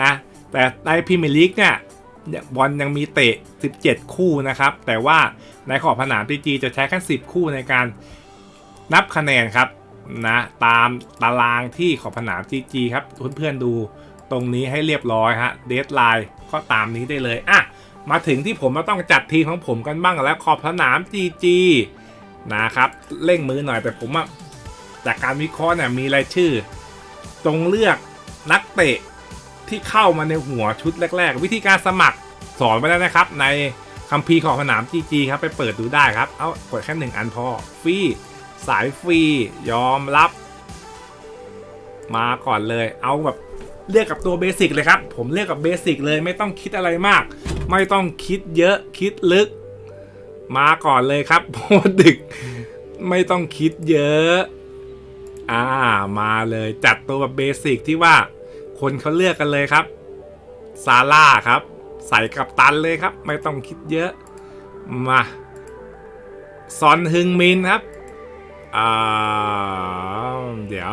นะ แต่ในพรีเมียร์ลีกเนี่ยบอลยังมีเตะ 17 คู่นะครับ แต่ว่าในขอบสนามจีจีจะใช้แค่ 10 คู่ในการนับคะแนนครับนะตามตารางที่ขอบสนามจีจีครับเพื่อนๆดูตรงนี้ให้เรียบร้อยฮะเดทไลน์ก็ตามนี้ได้เลยอะมาถึงที่ผมมาต้องจัดทีมของผมกันบ้างแล้วขอบสนามจีจีนะครับเร่งมือหน่อยแต่ผมอะจากการวิเคราะห์เนี่ยมีรายชื่อ จงเลือกนักเตะ ที่เข้ามาในหัวชุดแรก ๆ วิธีการสมัครสอนไปแล้วนะครับ ในคัมภีร์ของสนาม GG ครับไปเปิดดูได้ครับ เอากดแค่หนึ่งอันพอฟรีสายฟรียอมรับ มาก่อนเลย เอาแบบเลือกกับตัวเบสิกเลยครับ ผมเลือกกับเบสิกเลยไม่ต้องคิดอะไรมาก ไม่ต้องคิดเยอะคิดลึก มาก่อนเลยครับโพดึก ไม่ต้องคิดเยอะ อ่ามาเลยจัดตัวแบบเบสิกที่ว่า คนเขาเลือกกันเลยครับ ซาร่าครับ ใส่กับตันเลยครับ ไม่ต้องคิดเยอะ มาซอนฮึงมินครับอ่าเดี๋ยว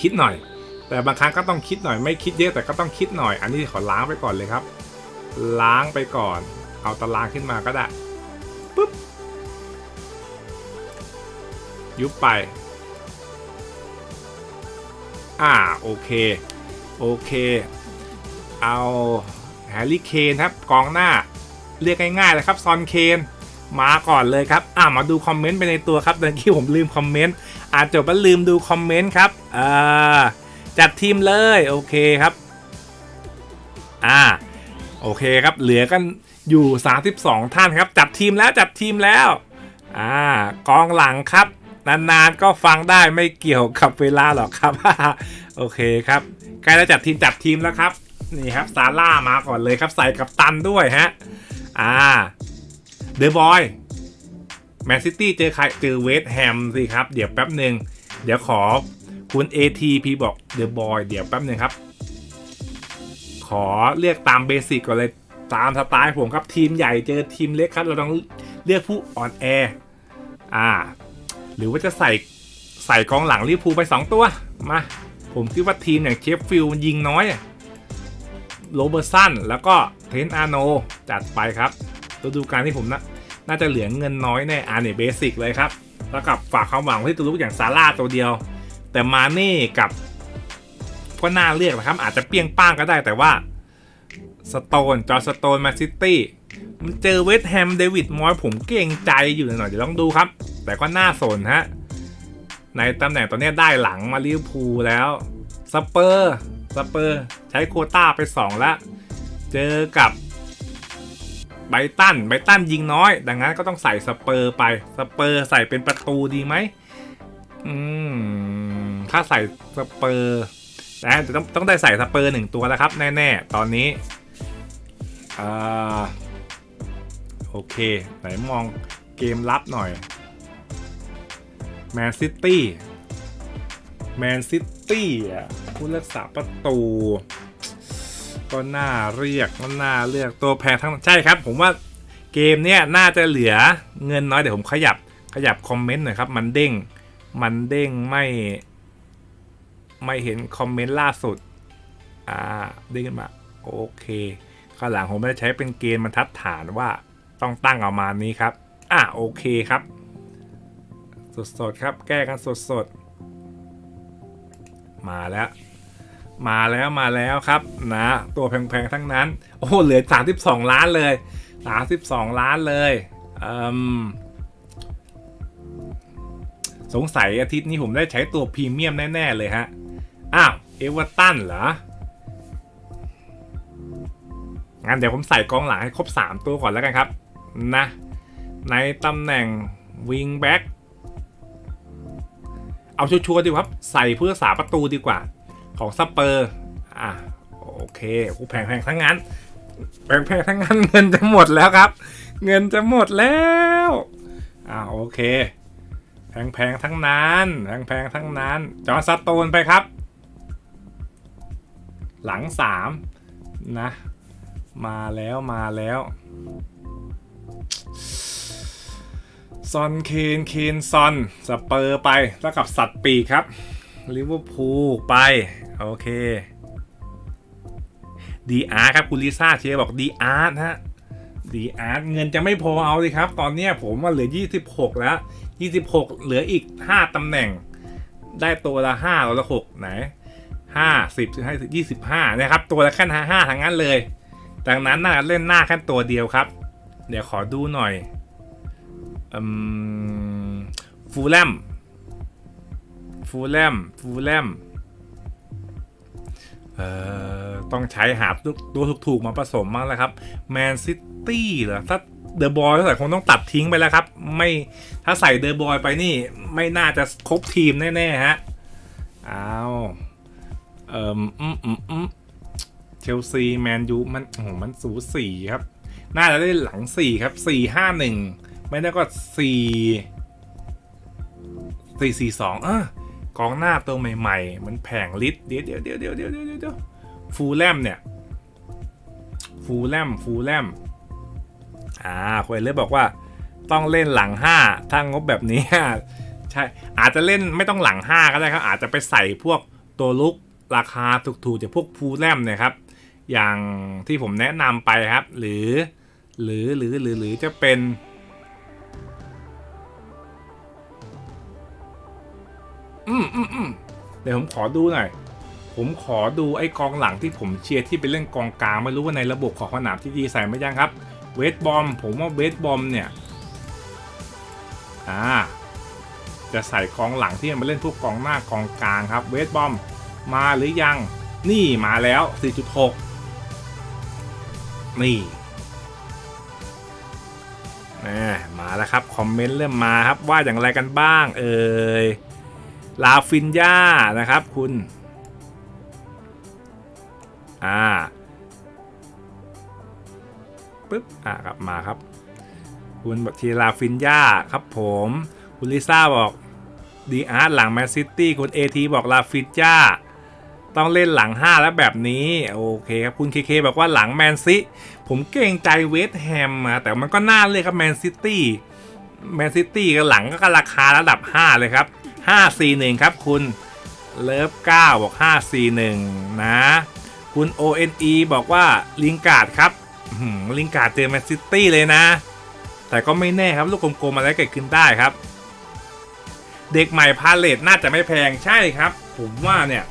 คิดหน่อย แต่บางครั้งก็ต้องคิดหน่อย ไม่คิดเยอะแต่ก็ต้องคิดหน่อย อันนี้ขอล้างไปก่อนเลยครับ ล้างไปก่อน เอาตารางขึ้นมาก็ได้ปุ๊บยุบไป อ่า โอเค โอเค เอาแฮร์รี่เคนครับกองหน้าเรียกง่ายๆเลยครับซอนเคนมาก่อนเลยครับอ่ามาดูคอมเมนต์ไปในตัวครับตะกี้ผมลืมคอมเมนต์อาจจบแล้วลืมดูคอมเมนต์ครับอ่าจัดทีมเลยโอเคครับอ่าโอเคครับเหลือกันอยู่ 32 ท่านครับ จัดทีมแล้วจัดทีมแล้วอ่ากองหลังครับ นานๆก็ฟังได้ไม่เกี่ยวกับเวลาหรอกครับ โอเคครับ ใกล้จะจัดทีมจัดทีมแล้วครับนี่ครับซาร่ามาก่อนเลยครับใส่กับตันด้วยฮะอ่าเดอะบอยแมนซิตี้เจอใครเจอเวสแฮมสิครับ เดี๋ยวแป๊บหนึ่งเดี๋ยวขอคุณ ATP บอกเดอะบอยเดี๋ยวแป๊บหนึ่งครับ ขอเรียกตามเบสิกก่อนเลยตามสไตล์ผมครับทีมใหญ่เจอทีมเล็กครับ เราต้องเรียกผู้อ่อนแออ่า หรือว่าจะใส่ใส่กองหลังลิเวอร์พูลไป 2 ตัว มา ผมคิดว่าทีมอย่างเชฟฟิลด์ยิงน้อยโรเบอร์สันแล้วก็เทนต์อาร์โนจัดไปครับฤดูกาลที่ผมนะน่าจะเหลือเงินน้อยแน่อ่าเน่เบสิกเลยครับ แล้วกับฝากความหวังไว้ที่ตัวลูกอย่างซาร่าตัวเดียว แต่มาเน่กับก็น่าเลือกนะครับ อาจจะเปี้ยงป้างก็ได้แต่ว่าสโตนจอสโตนมาซิตี้มันเจอเวสแฮมเดวิดมอยผมเกรงใจอยู่หน่อยเดี๋ยวลองดูครับ แต่ก็น่าสนฮะ ในตำแหน่งตอนนี้ได้หลังมาลิเวอร์พูลแล้วสเปอร์สเปอร์ใช้โคต้าไป2แล้วเจอกับไบตันไบตันยิงน้อย ดังนั้นก็ต้องใส่สเปอร์ไปสเปอร์ใส่เป็นประตูดีไหมอืมถ้าใส่สเปอร์แต่ต้องต้องได้ใส่สเปอร์หนึ่งตัวแล้วครับ แน่ ๆ ตอนนี้อ่าโอเค ไหนมองเกมรับหน่อย แมนซิตี้แมนซิตี้อะผู้รักษาประตู ก็น่าเรียกก็น่าเลือกตัวแพงทั้งใช่ครับ ผมว่าเกมเนี้ยน่าจะเหลือเงินน้อย เดี๋ยวผมขยับขยับคอมเมนต์หน่อยครับ มันเด้ง มันเด้งไม่ ไม่เห็นคอมเมนต์ล่าสุด อ่าเด้งขึ้นมา โอเคข้างหลังผมไม่ได้ใช้เป็นเกณฑ์บรรทัดฐานว่าต้องตั้งเอามานี้ครับ อะโอเคครับ สดๆครับ แก้กันสดๆมาแล้ว มาแล้วมาแล้วครับ นะ ตัวแพงๆทั้งนั้น โอ้เหลือ 32 ล้านเลย 32 ล้านเลยเอสงสัยอาทิตย์นี้ผมได้ใช้ตัวพรีเมียมแน่ ๆ เลยฮะ อ้าวเอเวอร์ตันเหรองั้นเดี๋ยวผมใส่กองหลังให้ครบ 3 ตัวก่อนแล้วกันครับ นะ ในตำแหน่งวิงแบ็ก เอาชัวร์ดีครับ ใส่เพื่อสาประตูดีกว่า ของสเปอร์ อะ โอเคโอ้แพงทั้งนั้นแพงๆทั้งนั้นเงินจะหมดแล้วครับ เงินจะหมดแล้วอ่าโอเค แพงๆทั้งนั้นแพงๆทั้งนั้น จอร์นสโตนไปครับ หลังสามนะ มาแล้วมาแล้ว ซอนเคนเคนซอนสเปอร์ไปแล้วกับสัตว์ปีกครับลิเวอร์พูลไป โอเคดีอาร์ครับ คุณลิซ่าเชียร์บอกดีอาร์ฮะดีอาร์เงินจะไม่พอเอาเลยครับ ตอนนี้ผมว่าเหลือ 26 แล้ว 26 เหลืออีก 5ตำแหน่ง ได้ตัวละ 5 ตัวละ 6 ไหนห้าสิบถึงให้ยี่สิบห้านะครับ ตัวละแค่ห้าทั้งนั้นเลย ดังนั้นน่าเล่นหน้าแค่ตัวเดียวครับ เดี๋ยวขอดูหน่อย ฟูลแลมฟูลแลมฟูลแลมเออต้องใช้หาตัวถูกๆมาผสมมั้งแล้วครับแมนซิตี้เหรอถ้าเดอะบอยใส่คงต้องตัดทิ้งไปแล้วครับ ไม่ถ้าใส่เดอะบอยไปนี่ไม่น่าจะครบทีมแน่ๆฮะอ้าวเอ่ออืมอืมอืมเชลซีแมนยูมันโอ้โหมันสูสีครับ น่าจะได้หลังสี่ครับสี่ห้าหนึ่ง ไม่ได้ก็สี่สี่สี่สองเออกองหน้าตัวใหม่ๆ มันแผงลิตเดี๋ยวเดี๋ยวเดี๋ยวเดี๋ยวเดี๋ยวเดี๋ยวเดี๋ยวฟูลแลมเนี่ย ฟูลแลมฟูลแลมอ่าคุยเลยบอกว่าต้องเล่นหลังห้าถ้างบแบบนี้ใช่อาจจะเล่นไม่ต้องหลังห้าก็ได้ครับ อาจจะไปใส่พวกตัวลุกราคาถูกๆจากพวกฟูลแลมเนี่ยครับ อย่างที่ผมแนะนำไปครับ หรือ หรือหรือหรือหรือจะเป็น อืมอืมอืมเดี๋ยวผมขอดูหน่อย ผมขอดูไอ้กองหลังที่ผมเชียร์ที่ไปเล่นกองกลางไม่รู้ว่าในระบบของสนามที่ดีใส่ไหมยังครับ เวทบอม ผมว่าเวทบอมเนี่ย อ่า จะใส่กองหลังที่มาเล่นพวกกองหน้ากองกลางครับ เวทบอมมาหรือยัง นี่มาแล้ว 4.6 นี่แหมมาแล้วครับ คอมเมนต์เริ่มมาครับว่าอย่างไรกันบ้าง เอ่ย ลาฟินยานะครับคุณ อ่าปึ๊บ อ่ากลับมาครับ คุณบัทีลาฟินยาครับผม คุณลิซ่าบอกดีอาร์ตหลังแมนซิตี้คุณเอทีบอกลาฟินยาต้องเล่นหลัง 5 แล้วแบบนี้ โอเคครับ คุณเคเคบอกว่าหลังแมนซิผมเก่งใจเวสแฮมอะแต่มันก็น่าเลยครับแมนซิตี้แมนซิตี้กับหลังก็ราคาระดับ 5 เลยครับ 541 ครับคุณเลิฟ9บอก541 นะ คุณ ONE บอกว่าลิงการ์ดครับลิงการ์ดเจอแมนซิตี้เลยนะ แต่ก็ไม่แน่ครับ ลูกกลมๆอะไรเกิดขึ้นได้ครับ เด็กใหม่พาเลตน่าจะไม่แพงใช่ครับ ผมว่าเนี่ย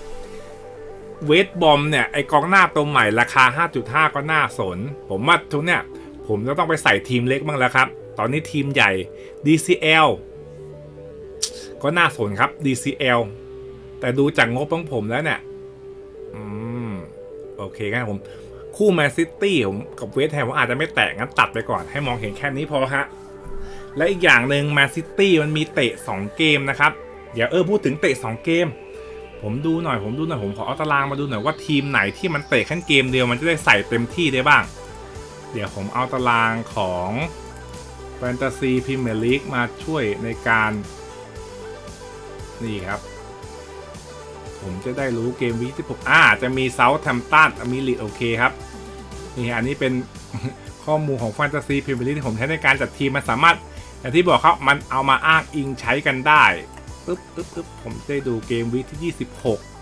เวทบอมเนี่ย ไอกองหน้าตัวใหม่ราคา 5.5 ก็น่าสน ผมว่าทุกเนี่ย ผมจะต้องไปใส่ทีมเล็กบ้างแล้วครับ ตอนนี้ทีมใหญ่ DCL ก็น่าสนครับ DCL แต่ดูจากงบของผมแล้วเนี่ย อืม โอเคงั้นผม คู่แมนซิตี้ผมกับเวสต์แฮมผมอาจจะไม่แตะงั้นตัดไปก่อนให้มองเห็นแค่นี้พอฮะ และอีกอย่างหนึ่งแมนซิตี้มันมีเตะ 2 เกมนะครับ เดี๋ยวเออพูดถึงเตะ 2 เกม ผมดูหน่อยผมดูหน่อยผมขอเอาตารางมาดูหน่อยว่าทีมไหนที่มันเตะแค่เกมเดียวมันจะได้ใส่เต็มที่ได้บ้าง เดี๋ยวผมเอาตารางของแฟนตาซีพรีเมียร์ลีกมาช่วยในการ นี่ครับ ผมจะได้รู้เกมวีที่ผมอ่า จะมีเซาท์แทมตันมีลีดโอเคครับ นี่อันนี้เป็นข้อมูลของแฟนตาซีพรีเมียร์ลีกที่ผมใช้ในการจัดทีมมันสามารถอย่างที่บอกครับมันเอามาอ้างอิงใช้กันได้ปึ๊บปึ๊บปึ๊บผมได้ดูเกมวีที่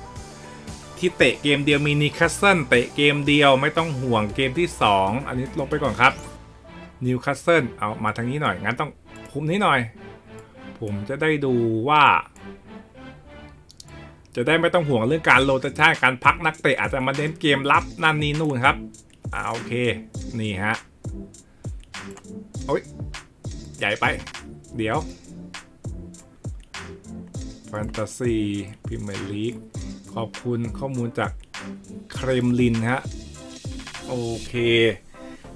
26 ที่เตะเกมเดียวมีนิคัสเซิลเตะเกมเดียวไม่ต้องห่วงเกมที่ 2 อันนี้ลงไปก่อนครับนิวคาสเซิลเอามาทางนี้หน่อย งั้นต้องคุมนี้หน่อย ผมจะได้ดูว่า จะได้ไม่ต้องห่วงเรื่องการโรเตชันการพักนักเตะอาจจะมาเน้นเกมรับนั่นนี่นู่นครับอ่าโอเคนี่ฮะโอ้ยใหญ่ไป เดี๋ยวแฟนตาซีพรีเมียร์ลีกขอบคุณข้อมูลจากเครมลินฮะ โอเค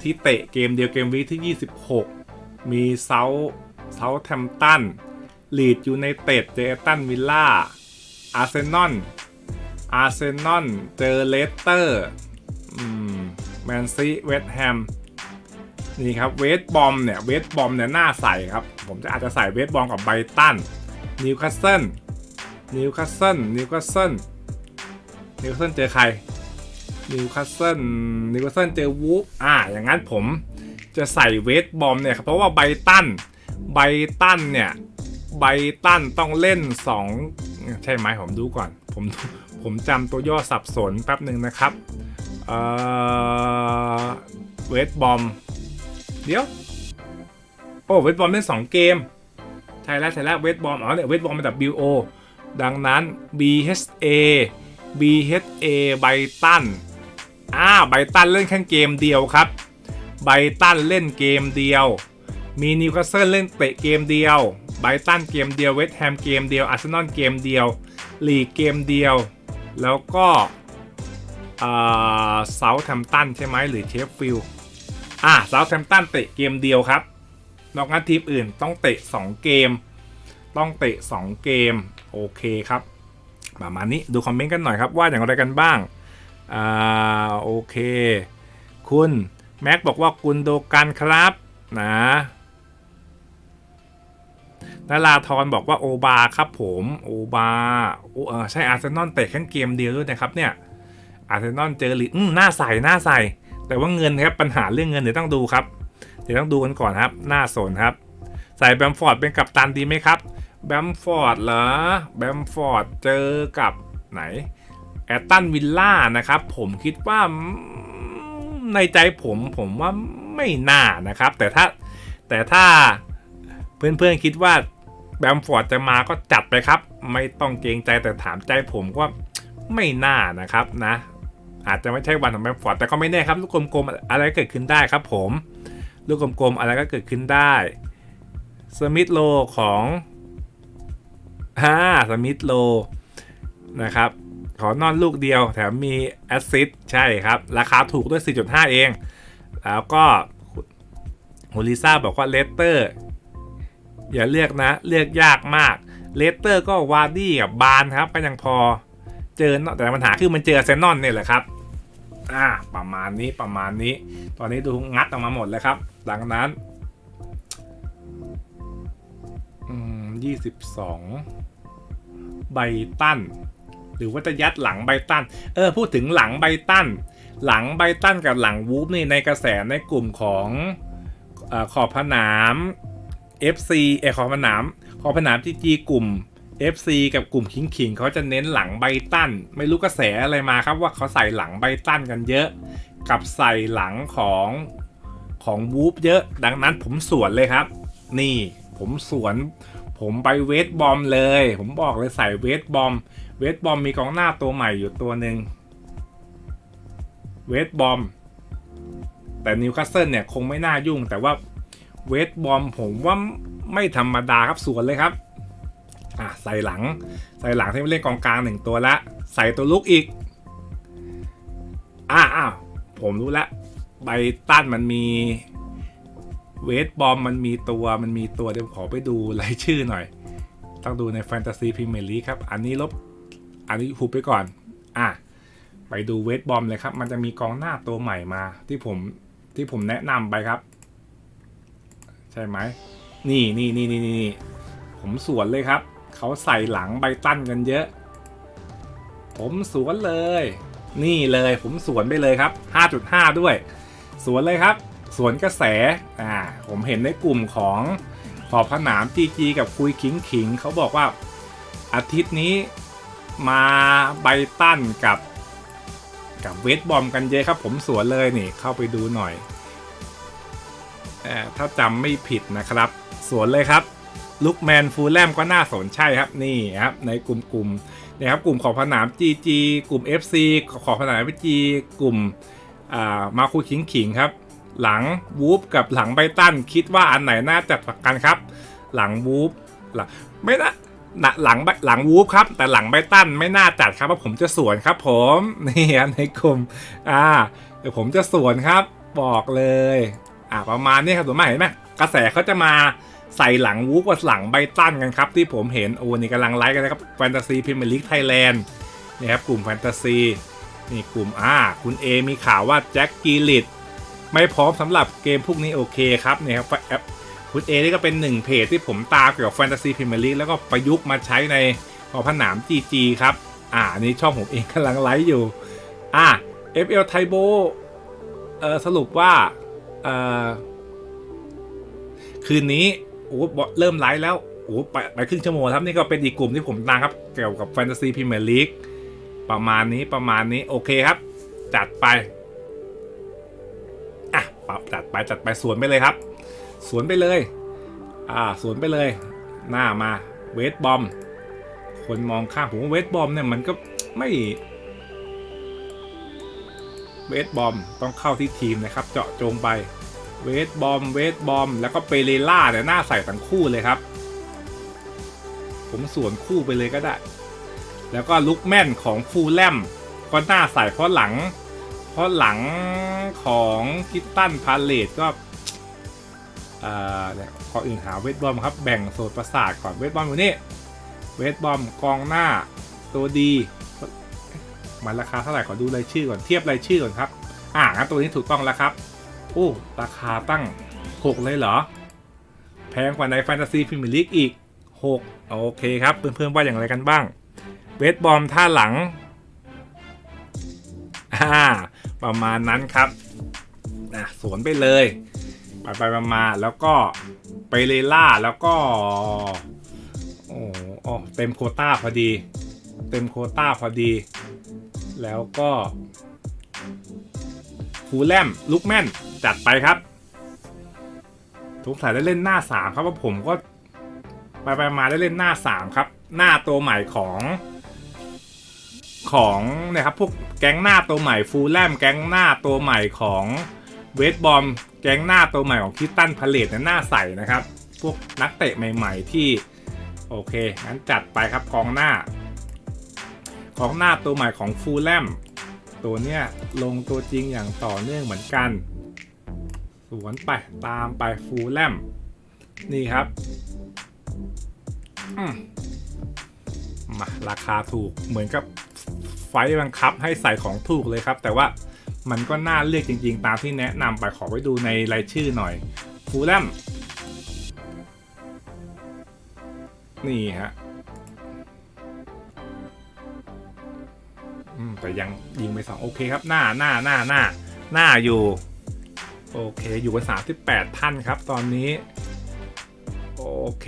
ที่เตะเกมเดียวเกมวีที่ 26 มีเซาเซาแทมตันลีดยูไนเต็ดเจตันวิลล่า อาร์เซนอล อาร์เซนอล เจอเลสเตอร์แมนซีเวสแฮม นี่ครับ เวสบอมเนี่ย เวสบอมเนี่ยหน่าใส่ครับ ผมจะอาจจะใส่เวสบอมกับไบตัน นิวคาสเซิล นิวคาสเซิล นิวคาสเซิล นิวคาสเซิลเจอใคร นิวคาสเซิล นิวคาสเซิลเจอวูฟ อ่า อย่างนั้นผมจะใส่เวทบอมเนี่ยครับ เพราะว่าไบตัน ไบตันเนี่ย ไบตันต้องเล่น 2 ใช่ไหมผมดูก่อน ผมผมจำตัวย่อสับสนแป๊บหนึ่งนะครับเอ่อเวทบอมเดี๋ยว โอ้เวทบอมเล่นสองเกมใช่แล้วใช่แล้วเวทบอมอ๋อเนี่ยเวทบอมเป็น WO ดังนั้น BHA BHA ไบตันอ่าไบตันเล่นแค่เกมเดียวครับไบตันเล่นเกมเดียว มีนิวคาสเซิลเล่นเตะเกมเดียว ไบตันเกมเดียวเวสต์แฮมเกมเดียวอาร์เซนอลเกมเดียวลีกเกมเดียว แล้วก็เซาท์แฮมตันใช่ไหมหรือเชฟฟิลด์อ่าเซาท์แฮมตันเตะเกมเดียวครับ นอกนั้นทีมอื่นต้องเตะ 2 เกม ต้องเตะ 2 เกม โอเคครับ ประมาณนี้ดูคอมเมนต์กันหน่อยครับ ว่าอย่างไรกันบ้าง อ่า โอเค คุณ แม็กบอกว่ากุนโดกันครับ นะ นาราธรบอกว่าโอบาครับผมโอบาเออใช่อาร์เซนอลเตะแค่เกมเดียวด้วยนะครับเนี่ยอาร์เซนอลเจอลีดอืมหน้าใสหน้าใสแต่ว่าเงินครับปัญหาเรื่องเงินเดี๋ยวต้องดูครับ เดี๋ยวต้องดูกันก่อนครับหน้าสนครับใส่แบมฟอร์ดเป็นกัปตันดีไหมครับแบมฟอร์ดเหรอแบมฟอร์ดเจอกับไหนแอตตันวิลล่านะครับผมคิดว่าในใจผมผมว่าไม่น่านะครับ แต่ถ้าแต่ถ้าเพื่อนๆคิดว่า แบมฟอร์ดจะมาก็จัดไปครับ ไม่ต้องเกรงใจแต่ถามใจผมก็ไม่น่านะครับนะ อาจจะไม่ใช่วันของแบมฟอร์ดแต่ก็ไม่แน่ครับ ลูกกลมๆอะไรก็เกิดขึ้นได้ครับผม ลูกกลมๆอะไรก็เกิดขึ้นได้สมิธโลของฮ่าสมิธโลนะครับ ขอนอนลูกเดียวแถมมีแอสซิสใช่ครับ ราคาถูกด้วย 4.5 เอง แล้วก็โฮลิซ่าบอกว่าเลสเตอร์ อย่าเลือกนะ เลือกยากมากเลสเตอร์ก็วาร์ดี้กับบานครับก็ยังพอเจอแต่ปัญหาคือมันเจอเซนนอนเนี่ยแหละครับอ่าประมาณนี้ประมาณนี้ ตอนนี้ดูงัดออกมาหมดเลยครับดังนั้นอืมยี่สิบสองใบตันหรือว่าจะยัดหลังใบตันเออพูดถึงหลังใบตันหลังใบตันกับหลังวูฟนี่ในกระแสในกลุ่มของอขอบผนาม FC เออขอผนามขอผนามที่จีกลุ่ม FC กับกลุ่มคิงคิงเขาจะเน้นหลังใบตั้น ไม่รู้กระแสอะไรมาครับว่าเขาใส่หลังใบตั้นกันเยอะ กับใส่หลังของของวูฟเยอะ ดังนั้นผมสวนเลยครับ นี่ผมสวนผมไปเวทบอมเลย ผมบอกเลยใส่เวทบอม เวทบอมมีกองหน้าตัวใหม่อยู่ตัวหนึ่งเวทบอม แต่นิวคาสเซิลเนี่ยคงไม่น่ายุ่งแต่ว่า เวทบอมผมว่าไม่ธรรมดาครับสวนเลยครับ อะใส่หลัง ใส่หลังที่เล่นกองกลางหนึ่งตัวละ ใส่ตัวลุกอีก อ้าวผมรู้แล้วใบตันมันมีเวทบอมมันมีตัวมันมีตัวเดี๋ยวขอไปดูรายชื่อหน่อย ต้องดูในแฟนตาซีพรีเมียร์ลีกครับ อันนี้ลบ อันนี้หุบไปก่อน อะไปดูเวทบอมเลยครับ มันจะมีกองหน้าตัวใหม่มา ที่ผมที่ผมแนะนำไปครับ ใช่ไหมนี่นี่นี่นี่นี่ผมสวนเลยครับ เขาใส่หลังใบตั้นกันเยอะ ผมสวนเลย นี่เลยผมสวนไปเลยครับ 5.5 ด้วย สวนเลยครับสวนกระแส อ่า ผมเห็นในกลุ่มของขอบผนามจีจีกับคุยขิงขิงเขาบอกว่า อาทิตย์นี้มาไบตันกับ กับเวทบอมกันเยอะครับ ผมสวนเลยนี่เข้าไปดูหน่อย ถ้าจำไม่ผิดนะครับ สวนเลยครับลุกแมนฟูลแลมก็น่าสนใช่ครับนี่ครับในกลุ่มกลุ่มนี่ยครับกลุ่มขอบผนาม GG กลุ่ม FC ขอบผนาม FG กลุ่มอ่ามาคุยขิงขิงครับ หลังวูฟกับหลังไบตันคิดว่าอันไหนน่าจัดประกันครับ หลังวูฟหลังไม่นะหลังหลังลงวูฟครับ แต่หลังไบตันไม่น่าจัดครับเพราะผมจะสวนครับ ผมนี่ในกลุ่มอ่าเดี๋ยวผมจะสวนครับ บอกเลย อ่าประมาณนี้ครับส่วนมากเห็นไหมกระแสเขาจะมาใส่หลังวูฟกับหลังไบตันกันครับ ที่ผมเห็นโอ้นี่กำลังไลฟ์กันนะครับแฟนตาซีพรีเมียร์ลีกไทยแลนด์นี่ครับกลุ่มแฟนตาซีนี่กลุ่มอ่าคุณเอมีข่าวว่าแจ็คกีลิตไม่พร้อมสำหรับเกมพวกนี้โอเคครับเนี่ยครับแอปคุณเอนี่ก็เป็นหนึ่งเพจที่ผมตามเกี่ยวกับแฟนตาซีพรีเมียร์ลีกแล้วก็ประยุกต์มาใช้ในพอผนาม GG ครับ อ่านนี้ช่องผมเองกำลังไลฟ์อยู่ อ่า FL ไทโบเออสรุปว่า คืนนี้โอ้เริ่มไลฟ์แล้วโอ้ไปไปครึ่งชั่วโมงครับนี่ก็เป็นอีกกลุ่มที่ผมตามครับเกี่ยวกับแฟนตาซีพรีเมียร์ลีกประมาณนี้ประมาณนี้โอเคครับ จัดไปอะปรับจัดไปจัดไปสวนไปเลยครับ สวนไปเลย อ่าสวนไปเลย หน้ามาเวทบอมคนมองข้ามผมว่าเวทบอมเนี่ยมันก็ไม่ วทบอมต้องเข้าที่ทีมนะครับ เจาะจงไปเวทบอมเวทบอม แล้วก็เปเรล่าเนี่ยหน้าใส่ทั้งคู่เลยครับ ผมสวนคู่ไปเลยก็ได้ แล้วก็ลุกแม่นของฟูลแลมก็หน้าใส่เพราะหลัง เพราะหลังของคิตตันพาเลตก็อ่าเนี่ยขออื่นหาเวทบอมครับแบ่งโซนประสาทก่อนเวทบอมอยู่นี่เวทบอมกองหน้าตัวดี มันราคาเท่าไหร่ขอดูรายชื่อก่อนเทียบรายชื่อก่อนครับ อ่างั้นตัวนี้ถูกต้องแล้วครับโอ้ราคาตั้ง 6 เลยเหรอ แพงกว่าในแฟนตาซีพรีเมียร์ลีกอีก 6 โอเคครับเพื่อนๆว่าอย่างไรกันบ้างเวทบอมท่าหลังอ่าประมาณนั้นครับนะสวนไปเลยไปไปมาแล้วก็ไปเลล่าแล้วก็โอ้โอ้เต็มโคต้าพอดี เต็มโคต้าพอดี แล้วก็ฟูลแลมลุกแม่นจัดไปครับ ทุกสายได้เล่นหน้า 3 ครับว่าผมก็ไปไปมาได้เล่นหน้า 3 ครับ หน้าตัวใหม่ของของนี่ยครับพวกแก๊งหน้าตัวใหม่ฟูลแลมแก๊งหน้าตัวใหม่ของเวทบอมแก๊งหน้าตัวใหม่ของคิตตันพาเลตเนี่ยหน้าใสนะครับ พวกนักเตะใหม่ ๆ ที่ โอเคงั้นจัดไปครับกองหน้า กองหน้าตัวใหม่ของฟูลแลมตัวเนี้ยลงตัวจริงอย่างต่อเนื่องเหมือนกัน สวนไปตามไปฟูลแลมนี่ครับมมาราคาถูกเหมือนกับไฟบังคับให้ใส่ของถูกเลยครับ แต่ว่ามันก็น่าเลือกจริง ๆ ตามที่แนะนำไปขอไว้ดูในรายชื่อหน่อยฟูลแลมนี่ฮะ แต่ยังยิงไปสองโอเคครับ หน้าหน้าหน้าหน้าหน้าอยู่ โอเค อยู่กันสามสิบแปดท่านครับ ตอนนี้ โอเค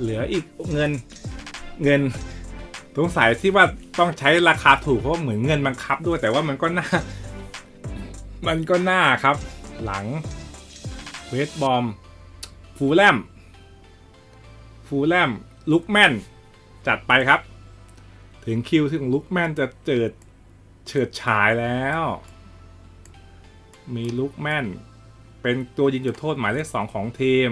เหลืออีกเงินเงินสงสัยที่ว่าต้องใช้ราคาถูกเพราะเหมือนเงินบังคับด้วยแต่ว่ามันก็น่า มันก็น่าครับ หลังเวทบอมฟูลแลมฟูลแลมลุกแมนจัดไปครับ ถึงคิวถึงลุกแมนจะเจิดเฉิดฉายแล้ว มีลุกแมนเป็นตัวยิงจุดโทษหมายเลขสองของทีม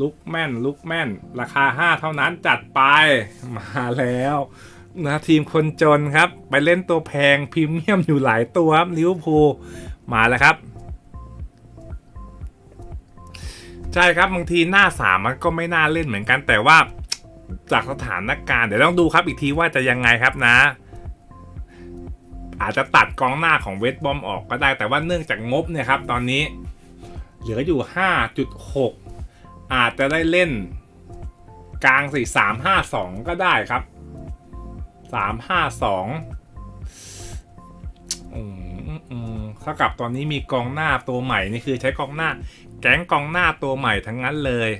ลุกแมนลุกแมนราคา 5 เท่านั้นจัดไป มาแล้วนะทีมคนจนครับ ไปเล่นตัวแพงพรีเมียมอยู่หลายตัวครับลิวพูมาแล้วครับ ใช่ครับบางทีหน้าสามมันก็ไม่น่าเล่นเหมือนกันแต่ว่า จากสถานการณ์เดี๋ยวต้องดูครับอีกทีว่าจะยังไงครับนะ อาจจะตัดกองหน้าของเวทบอมออกก็ได้ แต่ว่าเนื่องจากงบเนี่ยครับ ตอนนี้เหลืออยู่ 5.6 อาจจะได้เล่นกลางสี่สามห้าสองก็ได้ครับสามห้าสองเท่ากับตอนนี้มีกองหน้าตัวใหม่นี่คือใช้กองหน้า แก๊งกองหน้าตัวใหม่ทั้งนั้นเลย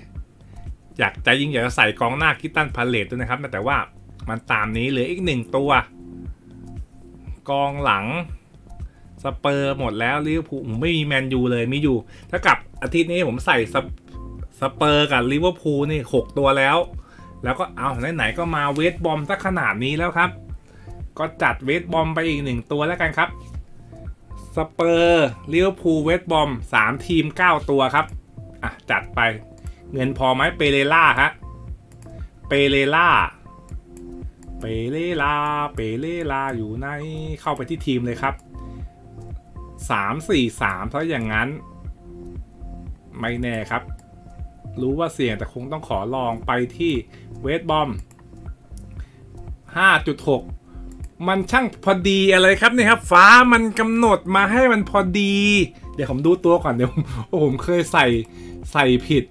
อยากใจยิงอยากจะใส่กองหน้าคิตตันพาเลตด้วยนะครับ แต่ว่ามันตามนี้เหลืออีกหนึ่งตัว กองหลังสเปอร์หมดแล้วลิเวอร์พูลไม่มีแมนยูเลยมีอยู่เท่ากับอาทิตย์นี้ผมใส่สสเปอร์กับลิเวอร์พูลนี่หกตัวแล้ว แล้วก็เอาไหนๆก็มาเวทบอมสักขนาดนี้แล้วครับ ก็จัดเวทบอมไปอีกหนึ่งตัวแล้วกันครับสเปอร์ลิเวอร์พูลเวทบอมสามทีม9ตัวครับ อะ จัดไป เงินพอไหมเปเรล่าฮะ เปเรล่า เปเรล่า เปเรล่าอยู่ในเข้าไปที่ทีมเลยครับ3 4 3ถ้าอย่างนั้น ไม่แน่ครับ รู้ว่าเสี่ยงแต่คงต้องขอลองไปที่เวทบอม5.6มันช่างพอดีอะไรครับเนี่ยครับ ฟ้ามันกำหนดมาให้มันพอดี เดี๋ยวผมดูตัวก่อนเดี๋ยวผมโอ้ผมเคยใส่ใส่ผิด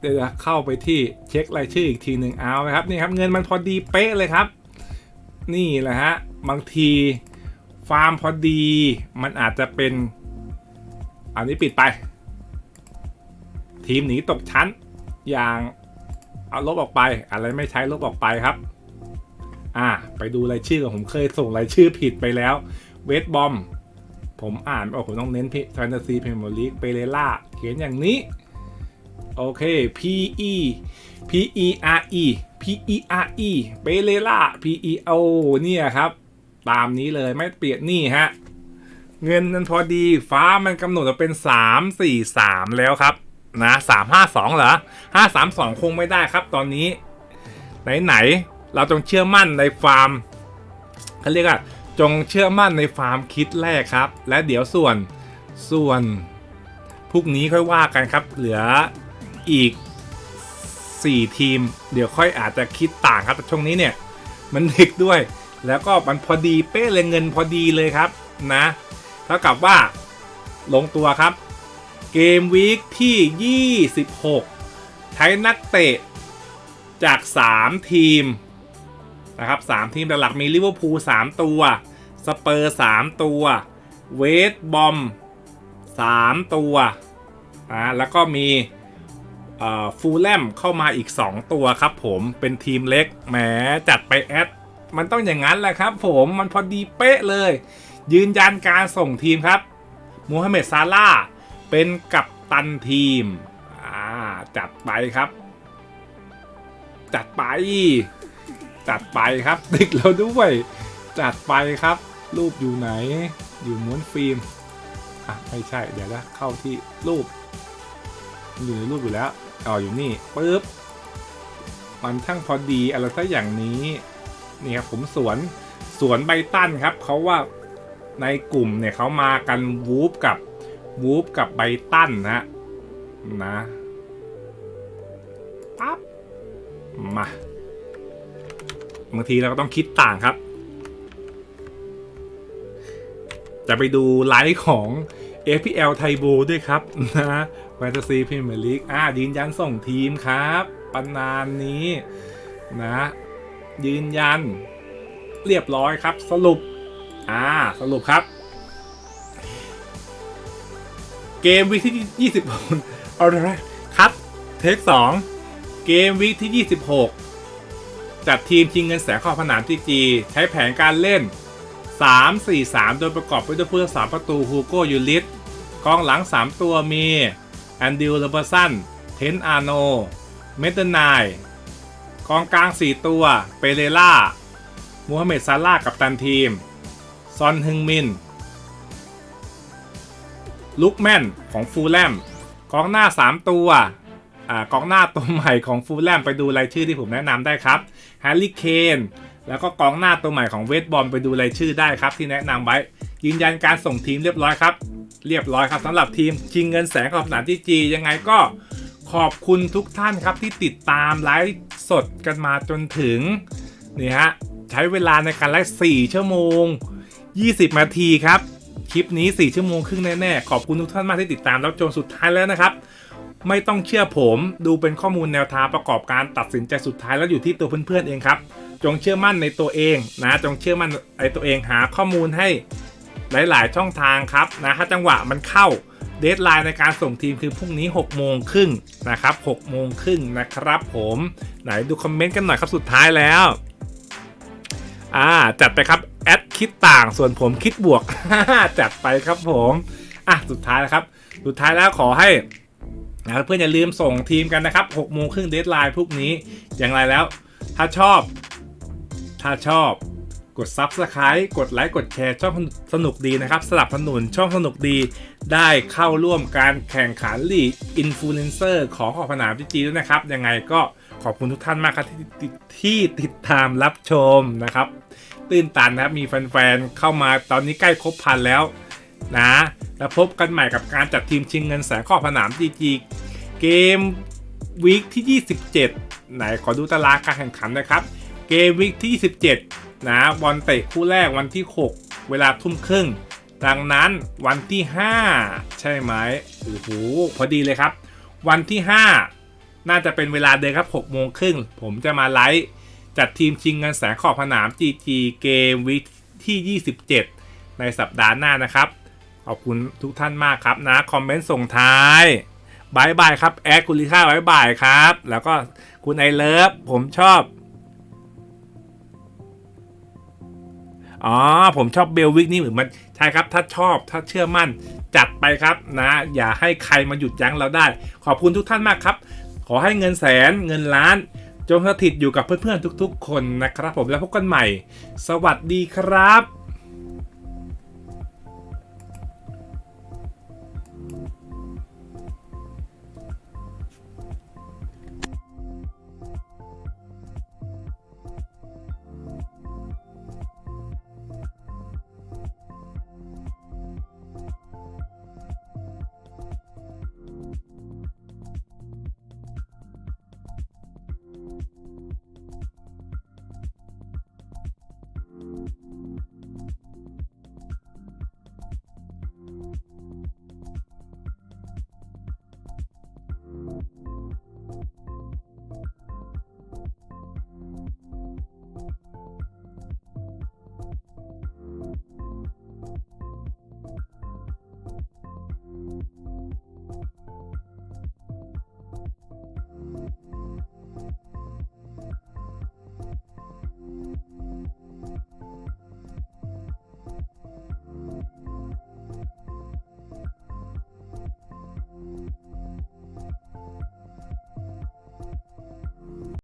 เดี๋ยวเข้าไปที่เช็ครายชื่ออีกทีหนึ่งเอาไหมครับนี่ครับเงินมันพอดีเป๊ะเลยครับ นี่แหละฮะบางทีฟาร์มพอดี มันอาจจะเป็น อันนี้ปิดไป ทีมหนีตกชั้น อย่างเอาลบออกไป อะไรไม่ใช้ลบออกไปครับ อะไปดูรายชื่อผมเคยส่งรายชื่อผิดไปแล้ว เวทบอม ผมอ่านโอ้ผมต้องเน้นแฟนตาซีเพมอลีกเปเรล่าเขียนอย่างนี้ โอเค P E P E R E P E R E เปเรล่า P E O เนี่ยครับ ตามนี้เลยไม่เปลี่ยนนี่ฮะ เงินมันพอดีฟ้ามันกำหนดมาเป็น 3 4 3 แล้วครับ นะ3 5 2เหรอ5 3 2คงไม่ได้ครับตอนนี้ ไหน ๆ เราจงเชื่อมั่นในฟาร์มเขาเรียกว่าจงเชื่อมั่นในฟาร์มคิดแรกครับ และเดี๋ยวส่วนส่วนพรุ่งนี้ค่อยว่ากันครับ เหลือ อีก 4 ทีม เดี๋ยวค่อยอาจจะคิดต่างครับ แต่ช่วงนี้เนี่ย มันเดึกด้วย แล้วก็มันพอดีเป๊ะเลยเงินพอดีเลยครับนะเท่ากับว่าลงตัวครับ เกมวีคที่ 26 ใช้นักเตะจาก 3 ทีมนะครับ 3 ทีมหลักมีลิเวอร์พูล3ตัว สเปอร์ 3 ตัว เวสต์บอม 3 ตัว อ่า แล้วก็มี ฟูลแลมเข้ามาอีก 2 ตัวครับผมเป็นทีมเล็กแหมจัดไปแอด มันต้องอย่างนั้นแหละครับผมมันพอดีเป๊ะเลย ยืนยันการส่งทีมครับมูฮัมเหม็ดซาร่าเป็นกัปตันทีมอ่าจัดไปครับ จัดไป จัดไปครับ ติดเราด้วย จัดไปครับ รูปอยู่ไหน อยู่ม้วนฟิล์มอะไม่ใช่เดี๋ยวนะเข้าที่รูปอยู่ในรูปอยู่แล้ว อ๋ออยู่นี่ปึ๊บมันช่างพอดีอะไรสักอย่างนี้นี่ครับผมสวนสวนไบตันครับเขาว่าในกลุ่มเนี่ยเขามากันวูฟกับวูฟกับไบตันนะนะปั๊บมาบางทีเราก็ต้องคิดต่างครับ จะไปดูไลฟ์ของ FPL ไทโบด้วยครับนะ แฟนตาซีพรีเมียร์ลีกอ่ายืนยันส่งทีมครับปันนานนี้นะ ยืนยัน เรียบร้อยครับ สรุป อ่า สรุปครับ เกมวีที่ 26เอาละครับเทค2เกมวีที่ 26 จัดทีมชิงเงินแสนขอบผนามจีจีใช้แผนการเล่น 3 4 3 โดยประกอบไปด้วยผู้รักษาประตูฮูโกยูลิสกองหลัง 3 ตัวมี แอนดิวเลเบอร์สันเทนอาโน เมเตอร์ไนกองกลาง 4 ตัว เปเรล่ามูฮัมเหม็ดซาร่ากับตันทีม ซอนฮึงมิน ลุกแมนของฟูลแลมกองหน้า 3 ตัวอ่ากองหน้าตัวใหม่ของฟูลแลมไปดูรายชื่อที่ผมแนะนำได้ครับแฮร์รี่เคนแล้วก็กองหน้าตัวใหม่ของเวสบอลไปดูรายชื่อได้ครับที่แนะนำไว้ ยืนยันการส่งทีมเรียบร้อยครับ เรียบร้อยครับสำหรับทีมชิงเงินแสนขอบสนามที่จียังไงก็ขอบคุณทุกท่านครับที่ติดตามไลฟ์สดกันมาจนถึงนี่ฮะใช้เวลาในการไลฟ์4ชั่วโมง 20 นาทีครับ คลิปนี้ 4 ชั่วโมงครึ่งแน่ๆ ขอบคุณทุกท่านมากที่ติดตามรับชมสุดท้ายแล้วนะครับ ไม่ต้องเชื่อผมดูเป็นข้อมูลแนวทางประกอบการตัดสินใจสุดท้ายแล้วอยู่ที่ตัวเพื่อนๆเองครับ จงเชื่อมั่นในตัวเองนะจงเชื่อมั่นในตัวเองหาข้อมูลให้ หลาย ๆ ช่องทางครับนะถ้าจังหวะมันเข้าเดทไลน์ในการส่งทีมคือพรุ่งนี้ 6 โมงครึ่งนะครับ6โมงครึ่งนะครับผมไหนดูคอมเมนต์กันหน่อยครับสุดท้ายแล้วอ่าจัดไปครับแอดคิดต่างส่วนผมคิดบวก จัดไปครับผมอะสุดท้ายนะครับ สุดท้ายแล้วขอให้นะเพื่อนอย่าลืมส่งทีมกันนะครับ6โมงครึ่งเดทไลน์พรุ่งนี้อย่างไรแล้ว ถ้าชอบ ถ้าชอบ กด Subscribe กดไลค์กดแชร์ช่องสนุกดีนะครับสนับสนุนช่องสนุกดี ได้เข้าร่วมการแข่งขันลีกอินฟลูเอนเซอร์ของขอบสนามจีจีด้วยนะครับ ยังไงก็ขอบคุณทุกท่านมากครับที่ที่ที่ติดตามรับชมนะครับ ตื้นตันนะครับมีแฟนๆเข้ามาตอนนี้ใกล้ครบพันแล้วนะ แล้วพบกันใหม่กับการจัดทีมชิงเงินแสนขอบสนามจีจีเกมวีคที่ 27 ไหนขอดูตารางการแข่งขันนะครับ เกมวีคที่ 27 นะบอลเตะคู่แรกวันที่ 6 เวลาทุ่มครึ่ง ดังนั้นวันที่ 5 ใช่ไหมโอ้โหพอดีเลยครับ วันที่ 5 น่าจะเป็นเวลาเดิมครับ6โมงครึ่ง ผมจะมาไลฟ์จัดทีมชิงเงินแสนขอบสนาม GG เกมวีที่ 27 ในสัปดาห์หน้านะครับ ขอบคุณทุกท่านมากครับนะ คอมเมนต์ส่งท้ายบายบายครับ แอดกุลิค่าบายบายครับ แล้วก็คุณไอเลิฟผมชอบ อ๋อ ผมชอบเบลวิกนี่เหมือนมันใช่ครับ ถ้าชอบถ้าเชื่อมั่น จัดไปครับนะ อย่าให้ใครมาหยุดยั้งเราได้ ขอบคุณทุกท่านมากครับ ขอให้เงินแสนเงินล้าน จงสถิตอยู่กับเพื่อนๆทุกๆ คนนะครับ ผมแล้วพบกันใหม่ สวัสดีครับ